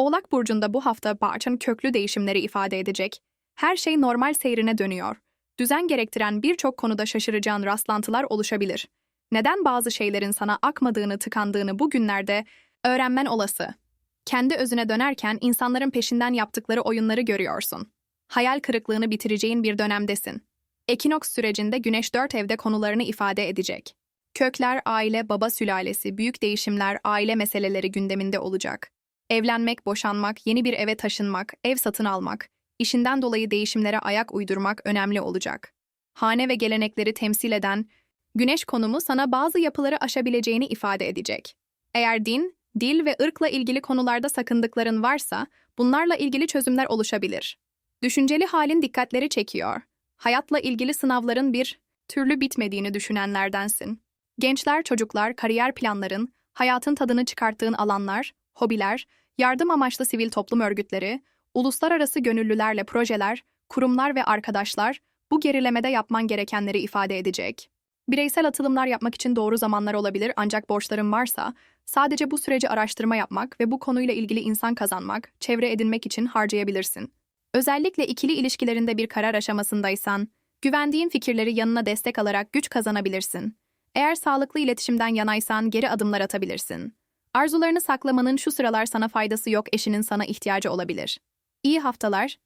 Oğlak Burcu'nda bu hafta Barçın köklü değişimleri ifade edecek. Her şey normal seyrine dönüyor. Düzen gerektiren birçok konuda şaşıracağın rastlantılar oluşabilir. Neden bazı şeylerin sana akmadığını, tıkandığını bu günlerde öğrenmen olası. Kendi özüne dönerken insanların peşinden yaptıkları oyunları görüyorsun. Hayal kırıklığını bitireceğin bir dönemdesin. Ekinoks sürecinde Güneş dört evde konularını ifade edecek. Kökler, aile, baba sülalesi, büyük değişimler, aile meseleleri gündeminde olacak. Evlenmek, boşanmak, yeni bir eve taşınmak, ev satın almak, işinden dolayı değişimlere ayak uydurmak önemli olacak. Hane ve gelenekleri temsil eden Güneş konumu sana bazı yapıları aşabileceğini ifade edecek. Eğer din, dil ve ırkla ilgili konularda sakındıkların varsa, bunlarla ilgili çözümler oluşabilir. Düşünceli halin dikkatleri çekiyor. Hayatla ilgili sınavların bir türlü bitmediğini düşünenlerdensin. Gençler, çocuklar, kariyer planların, hayatın tadını çıkarttığın alanlar, hobiler, yardım amaçlı sivil toplum örgütleri, uluslararası gönüllülerle projeler, kurumlar ve arkadaşlar bu gerilemede yapman gerekenleri ifade edecek. Bireysel atılımlar yapmak için doğru zamanlar olabilir ancak borçların varsa sadece bu süreci araştırma yapmak ve bu konuyla ilgili insan kazanmak, çevre edinmek için harcayabilirsin. Özellikle ikili ilişkilerinde bir karar aşamasındaysan, güvendiğin fikirleri yanına destek alarak güç kazanabilirsin. Eğer sağlıklı iletişimden yanaysan geri adımlar atabilirsin. Arzularını saklamanın şu sıralar sana faydası yok eşinin sana ihtiyacı olabilir. İyi haftalar,